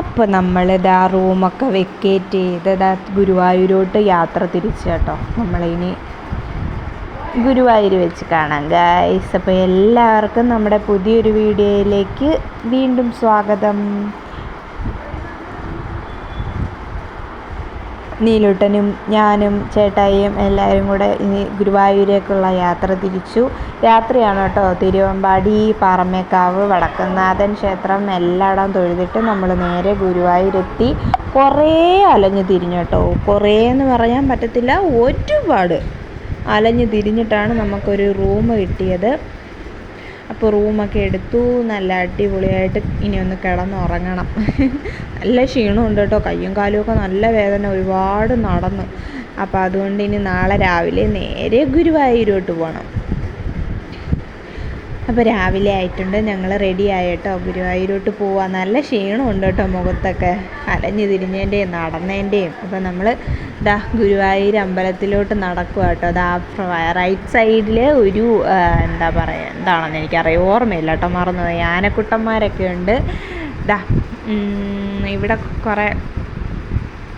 അപ്പോൾ നമ്മൾ ഇതാ റൂമൊക്കെ വെക്കേറ്റ് ചെയ്ത് ഇതാ ഗുരുവായൂരോട്ട് യാത്ര തിരിച്ചു കേട്ടോ. നമ്മളിനി ഗുരുവായൂർ വെച്ച് കാണാം ഗായ്സ് അപ്പോൾ എല്ലാവർക്കും നമ്മുടെ പുതിയൊരു വീഡിയോയിലേക്ക് വീണ്ടും സ്വാഗതം. നീലുട്ടനും ഞാനും ചേട്ടായിയും എല്ലാവരും കൂടെ ഇനി ഗുരുവായൂരേക്കുള്ള യാത്ര തിരിച്ചു. രാത്രിയാണ് കേട്ടോ തിരുവമ്പാടി പാറമേക്കാവ് വടക്കുന്നാഥൻ ക്ഷേത്രം എല്ലായിടം തൊഴുതിട്ട് നമ്മൾ നേരെ ഗുരുവായൂരെത്തി. കുറേ അലഞ്ഞു തിരിഞ്ഞു കേട്ടോ. കുറേ എന്ന് പറയാൻ പറ്റത്തില്ല ഒരുപാട് അലഞ്ഞു തിരിഞ്ഞിട്ടാണ് നമുക്കൊരു റൂം കിട്ടിയത്. അപ്പോൾ റൂമൊക്കെ എടുത്തു. നല്ല അടിപൊളിയായിട്ട് ഇനി ഒന്ന് കിടന്നുറങ്ങണം. നല്ല ക്ഷീണമുണ്ട് കേട്ടോ. കയ്യും കാലുമൊക്കെ നല്ല വേദന ഒരുപാട് നടന്നു. അപ്പോൾ അതുകൊണ്ട് ഇനി നാളെ രാവിലെ നേരെ ഗുരുവായൂരോട്ട് പോകണം അപ്പോൾ രാവിലെ ആയിട്ടുണ്ട്. ഞങ്ങൾ റെഡി ആയിട്ടോ ഗുരുവായൂരോട്ട് പോവാൻ നല്ല ക്ഷീണമുണ്ട് കേട്ടോ മുഖത്തൊക്കെ. അലഞ്ഞു തിരിഞ്ഞതിന്റെയും നടന്നതിന്റെയും അപ്പോൾ നമ്മൾ ദാ ഗുരുവായൂർ അമ്പലത്തിലോട്ട് നടക്കുക കേട്ടോ. ദാ റൈറ്റ് സൈഡിൽ ഒരു എന്താ പറയുക എന്താണെന്ന് എനിക്കറിയാം. ഓർമ്മയില്ല കേട്ടോ മറന്നുപോയി. ആനക്കുട്ടന്മാരൊക്കെ ഉണ്ട്. ദാ ഇവിടെ കുറേ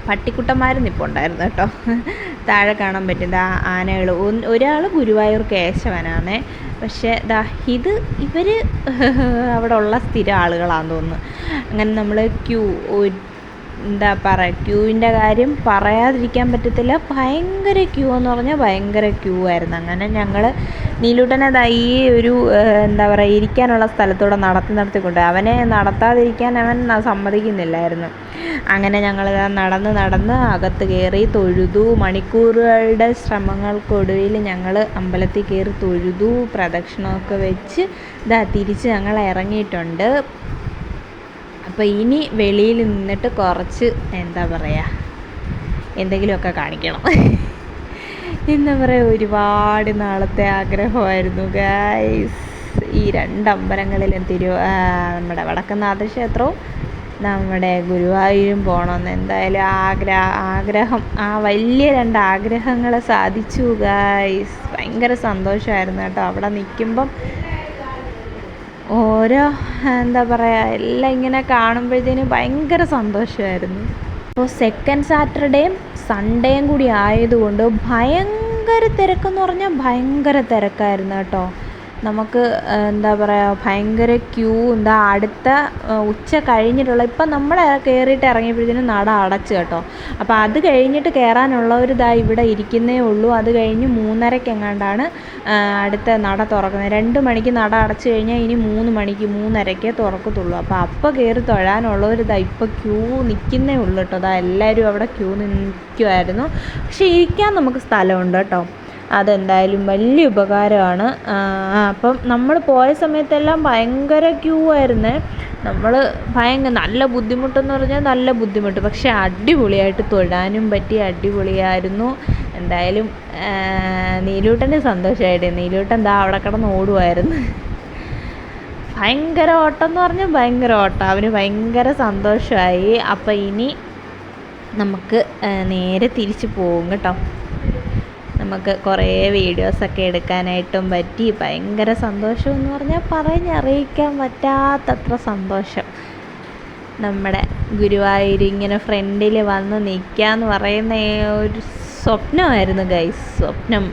പട്ടിക്കുട്ടന്മാരും ഉണ്ടായിരുന്നു കേട്ടോ. താഴെ കാണാൻ പറ്റും. ദാ ആനകൾ ഒരാൾ ഗുരുവായൂർ കേശവനാണ്. പക്ഷേ ദാ ഇത് ഇവർ അവിടെ ഉള്ള സ്ഥിരം ആളുകളാണെന്ന് തോന്നുന്നു. അങ്ങനെ നമ്മൾ ക്യൂ എന്താ പറയുക ക്യൂവിന്റെ കാര്യം പറയാതിരിക്കാൻ പറ്റത്തില്ല. ഭയങ്കര ക്യൂ എന്ന് പറഞ്ഞാൽ ഭയങ്കര ക്യൂ ആയിരുന്നു. അങ്ങനെ ഞങ്ങൾ നീലൂട്ടനെ ഈ ഒരു എന്താ പറയുക ഇരിക്കാനുള്ള സ്ഥലത്തൂടെ നടത്തി നടത്തിക്കൊണ്ട് അവനെ നടത്താതിരിക്കാൻ അവൻ സമ്മതിക്കുന്നില്ലായിരുന്നു. അങ്ങനെ ഞങ്ങൾ നടന്ന് നടന്ന് അകത്ത് കയറി തൊഴുതു. മണിക്കൂറുകളുടെ ശ്രമങ്ങൾക്കൊടുവിൽ ഞങ്ങൾ അമ്പലത്തിൽ കയറി തൊഴുതു. പ്രദക്ഷിണമൊക്കെ വെച്ച് ഇതാ തിരിച്ച് ഞങ്ങൾ ഇറങ്ങിയിട്ടുണ്ട്. അപ്പോൾ ഇനി വെളിയിൽ നിന്നിട്ട് കുറച്ച് എന്താ പറയുക എന്തെങ്കിലുമൊക്കെ കാണിക്കണം. എന്താ പറയുക ഒരുപാട് നാളത്തെ ആഗ്രഹമായിരുന്നു ഗൈസ് ഈ രണ്ട് അമ്പലങ്ങളിലും തിരു നമ്മുടെ വടക്കുന്നാഥ ക്ഷേത്രവും നമ്മുടെ ഗുരുവായൂരും പോകണമെന്ന് എന്തായാലും ആഗ്ര ആഗ്രഹം ആ വലിയ രണ്ട് ആഗ്രഹങ്ങളെ സാധിച്ചു ഗൈസ് ഭയങ്കര സന്തോഷമായിരുന്നു കേട്ടോ. അവിടെ നിൽക്കുമ്പം ഓരോ എന്താ പറയുക എല്ലാം ഇങ്ങനെ കാണുമ്പോഴത്തേനും ഭയങ്കര സന്തോഷമായിരുന്നു. അപ്പോൾ സെക്കൻഡ് സാറ്റർഡേയും സൺഡേയും കൂടി ആയതുകൊണ്ട് ഭയങ്കര തിരക്കെന്ന് പറഞ്ഞാൽ ഭയങ്കര തിരക്കായിരുന്നു കേട്ടോ. നമുക്ക് എന്താ പറയുക ഭയങ്കര ക്യൂ എന്താ അടുത്ത ഉച്ച കഴിഞ്ഞിട്ടുള്ള ഇപ്പം നമ്മൾ കയറിയിട്ട് ഇറങ്ങിയപ്പോഴത്തേനും നട അടച്ചു കേട്ടോ. അപ്പോൾ അത് കഴിഞ്ഞിട്ട് കയറാനുള്ളവരിതാ ഇവിടെ ഇരിക്കുന്നേ ഉള്ളൂ. അത് കഴിഞ്ഞ് മൂന്നരയ്ക്ക് എങ്ങാണ്ടാണ് അടുത്ത നട തുറക്കുന്നത്. രണ്ട് മണിക്ക് നട അടച്ചു കഴിഞ്ഞാൽ ഇനി മൂന്ന് മണിക്ക് മൂന്നരക്കേ തുറക്കത്തുള്ളൂ. അപ്പോൾ അപ്പോൾ കയറി തൊഴാനുള്ളവരിതാ ഇപ്പോൾ ക്യൂ നിൽക്കുന്നേ ഉള്ളൂ കേട്ടോ. അതാ എല്ലാവരും അവിടെ ക്യൂ നിൽക്കുമായിരുന്നു പക്ഷേ ഇരിക്കാൻ നമുക്ക് സ്ഥലമുണ്ട് കേട്ടോ. അതെന്തായാലും വലിയ ഉപകാരമാണ്. അപ്പം നമ്മൾ പോയ സമയത്തെല്ലാം ഭയങ്കര ക്യൂ ആയിരുന്നേ. നമ്മൾ ഭയങ്കര നല്ല ബുദ്ധിമുട്ടെന്ന് പറഞ്ഞാൽ നല്ല ബുദ്ധിമുട്ട്. പക്ഷേ അടിപൊളിയായിട്ട് തൊഴാനും പറ്റി അടിപൊളിയായിരുന്നു. എന്തായാലും നീലൂട്ടന്റെ സന്തോഷമായിട്ട് നീലൂട്ടൻ എന്താ അവിടെ കിടന്ന് ഓടുമായിരുന്നു ഭയങ്കര ഓട്ടം എന്ന് പറഞ്ഞാൽ ഭയങ്കര ഓട്ടം. അവന് ഭയങ്കര സന്തോഷമായി അപ്പം ഇനി നമുക്ക് നേരെ തിരിച്ച് പോകും കേട്ടോ. നമുക്ക് കുറേ വീഡിയോസൊക്കെ എടുക്കാനായിട്ടും പറ്റി. ഭയങ്കര സന്തോഷം എന്ന് പറഞ്ഞാൽ പറഞ്ഞറിയിക്കാൻ പറ്റാത്തത്ര സന്തോഷം. നമ്മുടെ ഗുരുവായൂർ ഇങ്ങനെ ഫ്രണ്ടിൽ വന്ന് നിൽക്കുക എന്ന് പറയുന്ന ഒരു സ്വപ്നമായിരുന്നു ഗൈസ് സ്വപ്നം.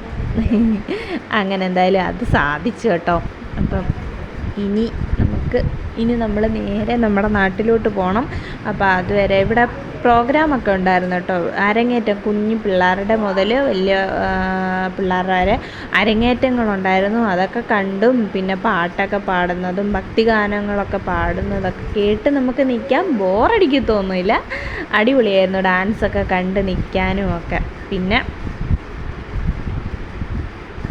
അങ്ങനെ എന്തായാലും അത് സാധിച്ചു കേട്ടോ. അപ്പം ഇനി നമുക്ക് ഇനി നമ്മൾ നേരെ നമ്മുടെ നാട്ടിലോട്ട് പോകണം അപ്പോൾ അതുവരെ ഇവിടെ പ്രോഗ്രാമൊക്കെ ഉണ്ടായിരുന്നു കേട്ടോ. അരങ്ങേറ്റം കുഞ്ഞു പിള്ളേരുടെ മുതൽ വലിയ പിള്ളേരുടെ വരെ അരങ്ങേറ്റങ്ങളുണ്ടായിരുന്നു. അതൊക്കെ കണ്ടും പിന്നെ പാട്ടൊക്കെ പാടുന്നതും ഭക്തിഗാനങ്ങളൊക്കെ പാടുന്നതൊക്കെ കേട്ട് നമുക്ക് നിൽക്കാൻ ബോറടിക്കത്തൊന്നുമില്ല അടിപൊളിയായിരുന്നു ഡാൻസൊക്കെ കണ്ട് നിൽക്കാനും ഒക്കെ. പിന്നെ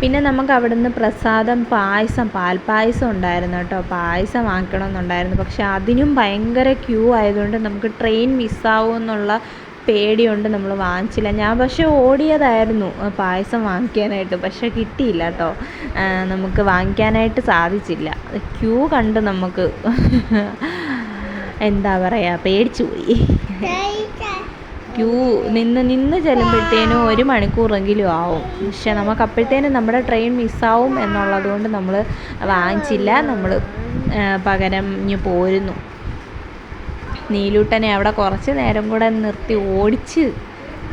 പിന്നെ നമുക്ക് അവിടുന്ന് പ്രസാദം പായസം പാൽപ്പായസം ഉണ്ടായിരുന്നു കേട്ടോ. പായസം വാങ്ങിക്കണമെന്നുണ്ടായിരുന്നു പക്ഷെ അതിനും ഭയങ്കര ക്യൂ ആയതുകൊണ്ട് നമുക്ക് ട്രെയിൻ മിസ്സാവും എന്നുള്ള പേടിയുണ്ട് നമ്മൾ വാങ്ങിച്ചില്ല. ഞാൻ പക്ഷേ ഓടിയതായിരുന്നു പായസം വാങ്ങിക്കാനായിട്ട്. പക്ഷെ കിട്ടിയില്ല കേട്ടോ. നമുക്ക് വാങ്ങിക്കാനായിട്ട് സാധിച്ചില്ല. ക്യൂ കണ്ട് നമുക്ക് എന്താ പറയുക പേടിച്ചു പോയി ക്യൂ നിന്ന് നിന്ന് ചെല്ലുമ്പോഴത്തേനും ഒരു മണിക്കൂറെങ്കിലും ആവും. പക്ഷെ നമുക്ക് അപ്പോഴത്തേനും നമ്മുടെ ട്രെയിൻ മിസ്സാവും എന്നുള്ളത് കൊണ്ട് നമ്മൾ വാങ്ങിച്ചില്ല. നമ്മൾ പകരം ഇനി പോരുന്നു. നീലൂട്ടനെ അവിടെ കുറച്ച് നേരം കൂടെ നിർത്തി ഓടിച്ച്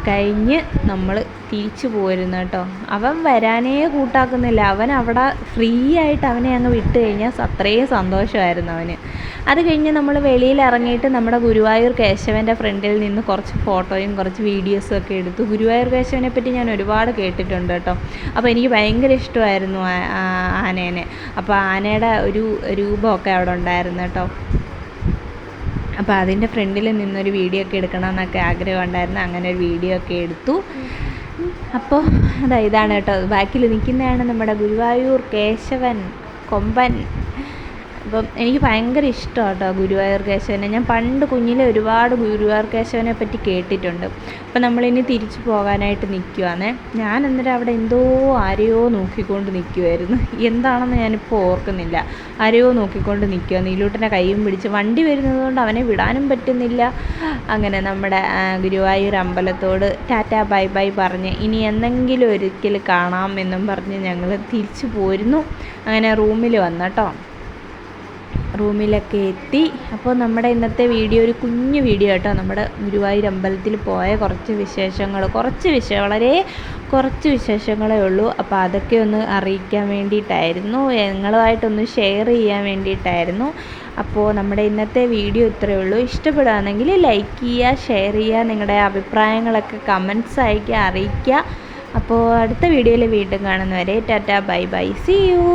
കഴിഞ്ഞ് നമ്മൾ തിരിച്ചു പോരുന്നു കേട്ടോ. അവൻ വരാനേ കൂട്ടാക്കുന്നില്ല. അവൻ അവിടെ ഫ്രീ ആയിട്ട് അവനെ അങ്ങ് വിട്ട് കഴിഞ്ഞാൽ അത്രയും സന്തോഷമായിരുന്നു അവന്. അത് കഴിഞ്ഞ് നമ്മൾ വെളിയിൽ ഇറങ്ങിയിട്ട് നമ്മുടെ ഗുരുവായൂർ കേശവന്റെ ഫ്രണ്ടിൽ നിന്ന് കുറച്ച് ഫോട്ടോയും കുറച്ച് വീഡിയോസും ഒക്കെ എടുത്തു. ഗുരുവായൂർ കേശവനെ പറ്റി ഞാൻ ഒരുപാട് കേട്ടിട്ടുണ്ട് കേട്ടോ. അപ്പോൾ എനിക്ക് ഭയങ്കര ഇഷ്ടമായിരുന്നു ആനേനെ. അപ്പോൾ ആനയുടെ ഒരു രൂപമൊക്കെ അവിടെ ഉണ്ടായിരുന്നു കേട്ടോ. അപ്പോൾ അതിന്റെ ഫ്രണ്ടിൽ നിന്നൊരു വീഡിയോ ഒക്കെ എടുക്കണം എന്നൊക്കെ ആഗ്രഹം ഉണ്ടായിരുന്നു. അങ്ങനെ ഒരു വീഡിയോ ഒക്കെ എടുത്തു. അപ്പോൾ അതാ ഇതാണ് കേട്ടോ. ബാക്കിൽ നിൽക്കുന്നതാണ് നമ്മുടെ ഗുരുവായൂർ കേശവൻ കൊമ്പൻ. അപ്പം എനിക്ക് ഭയങ്കര ഇഷ്ടമാണ് കേട്ടോ ഗുരുവായൂർ കേശവനെ. ഞാൻ പണ്ട് കുഞ്ഞിലെ ഒരുപാട് ഗുരുവായൂർ കേശവനെ പറ്റി കേട്ടിട്ടുണ്ട്. അപ്പം നമ്മളിനി തിരിച്ചു പോകാനായിട്ട് നിൽക്കുവാണേ ഞാൻ അന്നേരം അവിടെ എന്തോ ആരെയോ നോക്കിക്കൊണ്ട് നിൽക്കുമായിരുന്നു എന്താണെന്ന് ഞാനിപ്പോൾ ഓർക്കുന്നില്ല. ആരെയോ നോക്കിക്കൊണ്ട് നിൽക്കുക നീലൂട്ടന്റെ കൈയും പിടിച്ച് വണ്ടി വരുന്നത് കൊണ്ട് അവനെ വിടാനും പറ്റുന്നില്ല. അങ്ങനെ നമ്മുടെ ഗുരുവായൂർ അമ്പലത്തോട് ടാറ്റ ബൈ ബൈ പറഞ്ഞ് ഇനി എന്തെങ്കിലും ഒരിക്കൽ കാണാം എന്നും പറഞ്ഞ് ഞങ്ങൾ തിരിച്ചു പോരുന്നു. അങ്ങനെ റൂമിൽ വന്നട്ടോ റൂമിലൊക്കെ എത്തി. അപ്പോൾ നമ്മുടെ ഇന്നത്തെ വീഡിയോ ഒരു കുഞ്ഞു വീഡിയോ കേട്ടോ നമ്മുടെ ഗുരുവായൂർ അമ്പലത്തിൽ പോയ കുറച്ച് വിശേഷങ്ങൾ. കുറച്ച് വിശേഷം വളരെ കുറച്ച് വിശേഷങ്ങളേ ഉള്ളൂ. അപ്പോൾ അതൊക്കെ ഒന്ന് അറിയിക്കാൻ വേണ്ടിയിട്ടായിരുന്നു. നിങ്ങളുമായിട്ടൊന്ന് ഷെയർ ചെയ്യാൻ വേണ്ടിയിട്ടായിരുന്നു. അപ്പോൾ നമ്മുടെ ഇന്നത്തെ വീഡിയോ ഇത്രയേ ഉള്ളൂ. ഇഷ്ടപ്പെടുകയാണെങ്കിൽ ലൈക്ക് ചെയ്യുക ഷെയർ ചെയ്യുക നിങ്ങളുടെ അഭിപ്രായങ്ങളൊക്കെ കമൻസ് അയക്കുക അറിയിക്കുക. അപ്പോൾ അടുത്ത വീഡിയോയിൽ വീണ്ടും കാണുന്നവരെ tata bye bye. See you